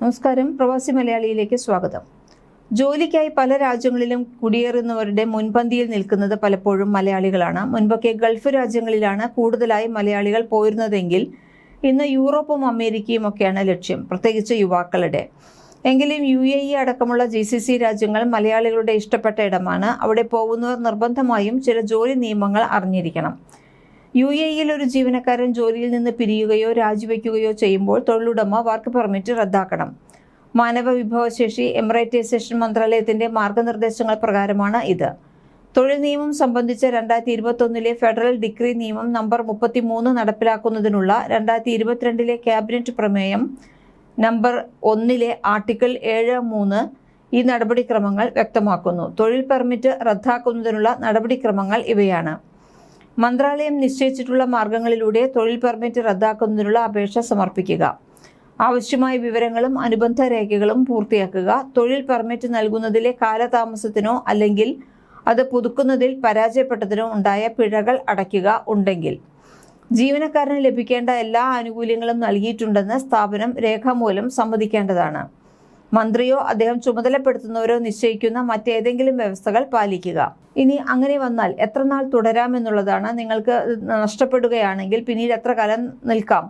നമസ്കാരം. പ്രവാസി മലയാളിയിലേക്ക് സ്വാഗതം. ജോലിക്കായി പല രാജ്യങ്ങളിലും കുടിയേറുന്നവരുടെ മുൻപന്തിയിൽ നിൽക്കുന്നത് പലപ്പോഴും മലയാളികളാണ്. മുൻപൊക്കെ ഗൾഫ് രാജ്യങ്ങളിലാണ് കൂടുതലായി മലയാളികൾ പോയിരുന്നതെങ്കിൽ ഇന്ന് യൂറോപ്പും അമേരിക്കയും ഒക്കെയാണ് ലക്ഷ്യം പ്രത്യേകിച്ച് യുവാക്കളുടെ. എങ്കിലും യു എ ഇ അടക്കമുള്ള ജി സി സി രാജ്യങ്ങൾ മലയാളികളുടെ ഇഷ്ടപ്പെട്ട ഇടമാണ്. അവിടെ പോകുന്നവർ നിർബന്ധമായും ചില ജോലി നിയമങ്ങൾ അറിഞ്ഞിരിക്കണം. യു എ ഇയിൽ ഒരു ജീവനക്കാരൻ ജോലിയിൽ നിന്ന് പിരിയുകയോ രാജിവെക്കുകയോ ചെയ്യുമ്പോൾ തൊഴിലുടമ വർക്ക് പെർമിറ്റ് റദ്ദാക്കണം. മാനവ വിഭവശേഷി എമറൈറ്റൈസേഷൻ മന്ത്രാലയത്തിന്റെ മാർഗനിർദ്ദേശങ്ങൾ പ്രകാരമാണ് ഇത്. തൊഴിൽ നിയമം സംബന്ധിച്ച രണ്ടായിരത്തി ഇരുപത്തൊന്നിലെ ഫെഡറൽ ഡിഗ്രി നിയമം നമ്പർ മുപ്പത്തിമൂന്ന് നടപ്പിലാക്കുന്നതിനുള്ള രണ്ടായിരത്തി ഇരുപത്തിരണ്ടിലെ ക്യാബിനറ്റ് പ്രമേയം നമ്പർ ഒന്നിലെ ആർട്ടിക്കിൾ ഏഴ് മൂന്ന് ഈ നടപടിക്രമങ്ങൾ വ്യക്തമാക്കുന്നു. തൊഴിൽ പെർമിറ്റ് റദ്ദാക്കുന്നതിനുള്ള നടപടിക്രമങ്ങൾ ഇവയാണ്. മന്ത്രാലയം നിശ്ചയിച്ചിട്ടുള്ള മാർഗങ്ങളിലൂടെ തൊഴിൽ പെർമിറ്റ് റദ്ദാക്കുന്നതിനുള്ള അപേക്ഷ സമർപ്പിക്കുക. ആവശ്യമായ വിവരങ്ങളും അനുബന്ധ രേഖകളും പൂർത്തിയാക്കുക. തൊഴിൽ പെർമിറ്റ് നൽകുന്നതിലെ കാലതാമസത്തിനോ അല്ലെങ്കിൽ അത് പുതുക്കുന്നതിൽ പരാജയപ്പെട്ടതിനോ ഉണ്ടായ പിഴകൾ അടയ്ക്കുക ഉണ്ടെങ്കിൽ. ജീവനക്കാരന് ലഭിക്കേണ്ട എല്ലാ ആനുകൂല്യങ്ങളും നൽകിയിട്ടുണ്ടെന്ന് സ്ഥാപനം രേഖാമൂലം സമ്മതിക്കേണ്ടതാണ്. മന്ത്രിയോ അദ്ദേഹം ചുമതലപ്പെടുത്തുന്നവരോ നിശ്ചയിക്കുന്ന മറ്റേതെങ്കിലും വ്യവസ്ഥകൾ പാലിക്കുക. ഇനി അങ്ങനെ വന്നാൽ എത്ര നാൾ തുടരാമെന്നുള്ളതാണ് നിങ്ങൾക്ക് നഷ്ടപ്പെടുകയാണെങ്കിൽ പിന്നീട് എത്ര കാലം നിൽക്കാം.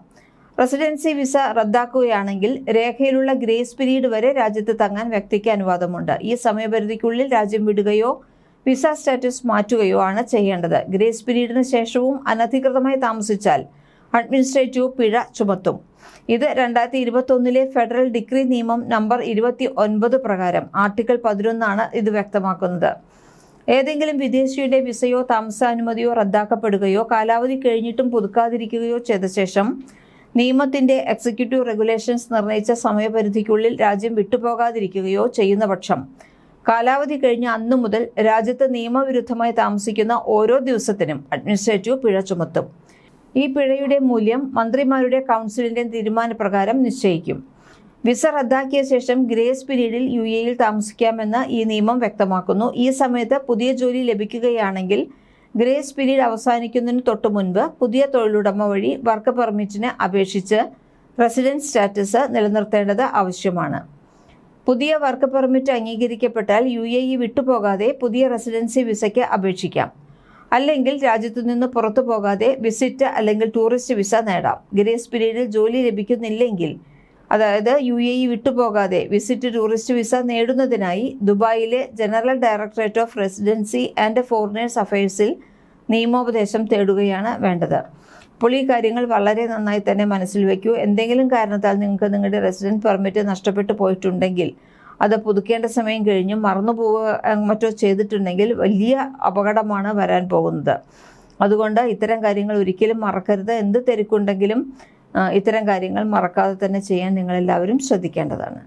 റെസിഡൻസി വിസ റദ്ദാക്കുകയാണെങ്കിൽ രേഖയിലുള്ള ഗ്രേസ് പീരീഡ് വരെ രാജ്യത്ത് തങ്ങാൻ വ്യക്തിക്ക് അനുവാദമുണ്ട്. ഈ സമയപരിധിക്കുള്ളിൽ രാജ്യം വിടുകയോ വിസ സ്റ്റാറ്റസ് മാറ്റുകയോ ആണ് ചെയ്യേണ്ടത്. ഗ്രേസ് പീരീഡിന് ശേഷവും അനധികൃതമായി താമസിച്ചാൽ അഡ്മിനിസ്ട്രേറ്റീവ് പിഴ ചുമത്തും. ഇത് രണ്ടായിരത്തി ഇരുപത്തൊന്നിലെ ഫെഡറൽ ഡിഗ്രി നിയമം നമ്പർ ഇരുപത്തി ഒൻപത് പ്രകാരം ആർട്ടിക്കിൾ പതിനൊന്നാണ് ഇത് വ്യക്തമാക്കുന്നത്. ഏതെങ്കിലും വിദേശിയുടെ വിസയോ താമസാനുമതിയോ റദ്ദാക്കപ്പെടുകയോ കാലാവധി കഴിഞ്ഞിട്ടും പുതുക്കാതിരിക്കുകയോ ചെയ്ത ശേഷം നിയമത്തിന്റെ എക്സിക്യൂട്ടീവ് റെഗുലേഷൻസ് നിർണയിച്ച സമയപരിധിക്കുള്ളിൽ രാജ്യം വിട്ടുപോകാതിരിക്കുകയോ ചെയ്യുന്ന പക്ഷം കാലാവധി കഴിഞ്ഞ അന്നു മുതൽ രാജ്യത്ത് നിയമവിരുദ്ധമായി താമസിക്കുന്ന ഓരോ ദിവസത്തിനും അഡ്മിനിസ്ട്രേറ്റീവ് പിഴ ചുമത്തും. ഈ പിഴയുടെ മൂല്യം മന്ത്രിമാരുടെ കൗൺസിലിന്റെ തീരുമാനപ്രകാരം നിശ്ചയിക്കും. വിസ റദ്ദാക്കിയ ശേഷം ഗ്രേസ് പീരീഡിൽ യു എയിൽ താമസിക്കാമെന്ന് ഈ നിയമം വ്യക്തമാക്കുന്നു. ഈ സമയത്ത് പുതിയ ജോലി ലഭിക്കുകയാണെങ്കിൽ ഗ്രേസ് പീരീഡ് അവസാനിക്കുന്നതിന് തൊട്ടു മുൻപ് പുതിയ തൊഴിലുടമ വഴി വർക്ക് പെർമിറ്റിന് അപേക്ഷിച്ച് റെസിഡൻസ് സ്റ്റാറ്റസ് നിലനിർത്തേണ്ടത് ആവശ്യമാണ്. പുതിയ വർക്ക് പെർമിറ്റ് അംഗീകരിക്കപ്പെട്ടാൽ യു എ ഇ വിട്ടുപോകാതെ പുതിയ റെസിഡൻസി വിസയ്ക്ക് അപേക്ഷിക്കാം. അല്ലെങ്കിൽ രാജ്യത്തു നിന്ന് പുറത്തു പോകാതെ വിസിറ്റ് അല്ലെങ്കിൽ ടൂറിസ്റ്റ് വിസ നേടാം. ഗ്രേസ് പീരീഡിൽ ജോലി ലഭിക്കുന്നില്ലെങ്കിൽ അതായത് യു എ ഇ വിട്ടുപോകാതെ വിസിറ്റ് ടൂറിസ്റ്റ് വിസ നേടുന്നതിനായി ദുബായിലെ general directorate of residency and foreigners അഫയേഴ്സിൽ നിയമോപദേശം തേടുകയാണ് വേണ്ടത്. അപ്പോൾ ഈ കാര്യങ്ങൾ വളരെ നന്നായി തന്നെ മനസ്സിൽ വയ്ക്കൂ. എന്തെങ്കിലും കാരണത്താൽ നിങ്ങൾക്ക് നിങ്ങളുടെ റെസിഡന്റ് പെർമിറ്റ് നഷ്ടപ്പെട്ടു പോയിട്ടുണ്ടെങ്കിൽ അത് പുതുക്കേണ്ട സമയം കഴിഞ്ഞ് മറന്നു പോവുക മറ്റോ ചെയ്തിട്ടുണ്ടെങ്കിൽ വലിയ അപകടമാണ് വരാൻ പോകുന്നത്. അതുകൊണ്ട് ഇത്തരം കാര്യങ്ങൾ ഒരിക്കലും മറക്കരുത്. എന്ത് തിരക്കുണ്ടെങ്കിലും ഇത്തരം കാര്യങ്ങൾ മറക്കാതെ തന്നെ ചെയ്യാൻ നിങ്ങളെല്ലാവരും ശ്രദ്ധിക്കേണ്ടതാണ്.